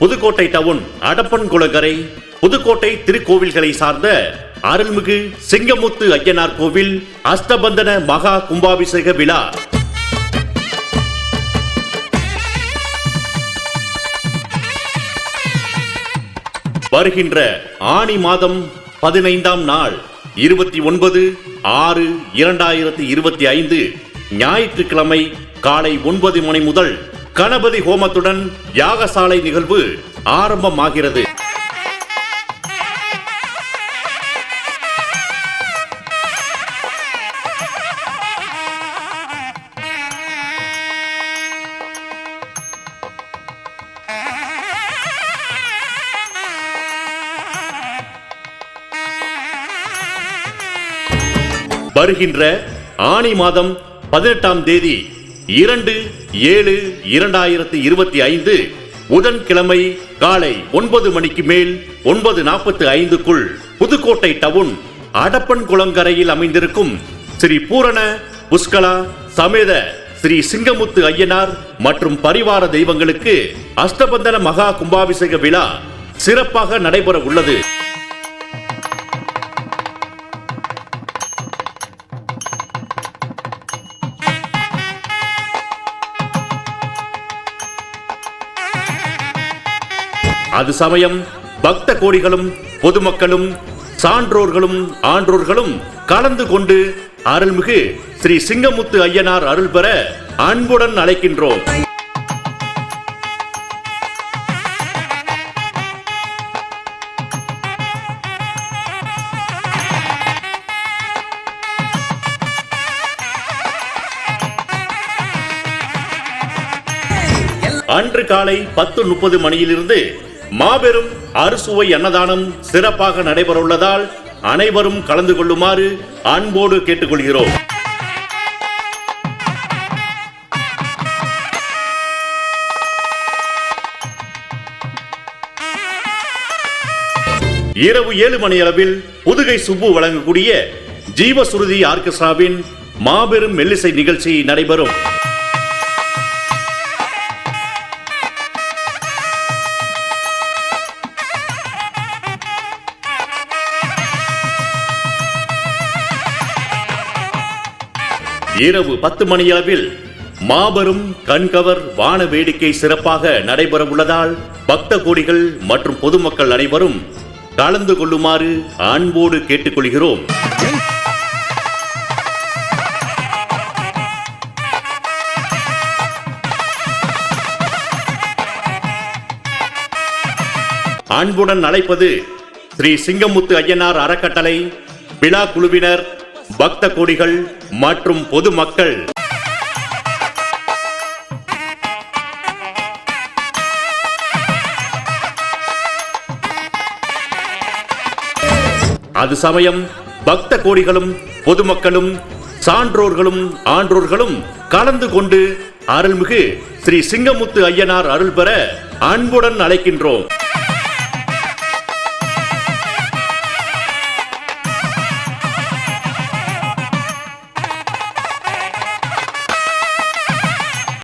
Pudukkottai town Adappan குளக்கரை புதுக்கோட்டை திருக்கோவில்களை சார்ந்த அருள்மிகு சிங்கமுத்து ஐயனார் கோவில் அஸ்தபந்தன மகா கும்பாபிஷேக விழா. வருகின்ற ஆணி மாதம் பதினைந்தாம் நாள் இருபத்தி ஒன்பது ஆறு இரண்டாயிரத்தி இருபத்தி ஐந்து ஞாயிற்றுக்கிழமை காலை ஒன்பது மணி முதல் கணபதி ஹோமத்துடன் யாகசாலை நிகழ்வு ஆரம்பமாகிறது. வருகின்ற ஆணி மாதம் பதினெட்டாம் தேதி இரண்டு ஏழு இரண்டாயிரத்தி இருபத்தி ஐந்து புதன்கிழமை காலை ஒன்பது மணிக்கு மேல் ஒன்பது நாற்பத்தி ஐந்துக்குள் புதுக்கோட்டை டவுன் அடப்பன் குளங்கரையில் அமைந்திருக்கும் ஸ்ரீ பூரண புஷ்கலா சமேத ஸ்ரீ சிங்கமுத்து ஐயனார் மற்றும் பரிவார தெய்வங்களுக்கு அஷ்டபந்தன மகா கும்பாபிஷேக விழா சிறப்பாக நடைபெற உள்ளது அது சமயம் பக்த கோடிகளும் பொதுமக்களும் சான்றோர்களும் ஆன்றோர்களும் கலந்து கொண்டு அருள்மிகு ஸ்ரீ சிங்கமுத்து ஐயனார் அருள் பெற அன்புடன் அழைக்கின்றோம். அன்று காலை பத்து முப்பது மணியிலிருந்து மாபெரும் அறுசுவை அன்னதானம் சிறப்பாக நடைபெற உள்ளதால் அனைவரும் கலந்து கொள்ளுமாறு அன்போடு கேட்டுக்கொள்கிறோம். இரவு ஏழு மணி அளவில் புதுகை சுப்பு வழங்கக்கூடிய ஜீவசுருதி ஆர்கெஸ்ட்ராவின் மாபெரும் மெல்லிசை நிகழ்ச்சி நடைபெறும். இரவு பத்து மணியளவில் மாபெரும் கண்கவர் வான வேடிக்கை சிறப்பாக நடைபெற உள்ளதால் பக்த கோடிகள் மற்றும் பொதுமக்கள் அனைவரும் கலந்து கொள்ளுமாறு அன்போடு கேட்டுக்கொள்கிறோம். அன்புடன் அழைப்பது ஸ்ரீ சிங்கமுத்து ஐயனார் அறக்கட்டளை விழா குழுவினர் பக்த கோடிகள் மற்றும் பொதுமக்கள். அது சமயம் பக்த கோடிகளும் பொதுமக்களும் சான்றோர்களும் ஆன்றோர்களும் கலந்து கொண்டு அருள்மிகு ஸ்ரீ சிங்கமுத்து ஐயனார் அருள் பெற அன்புடன் அழைக்கின்றோம்.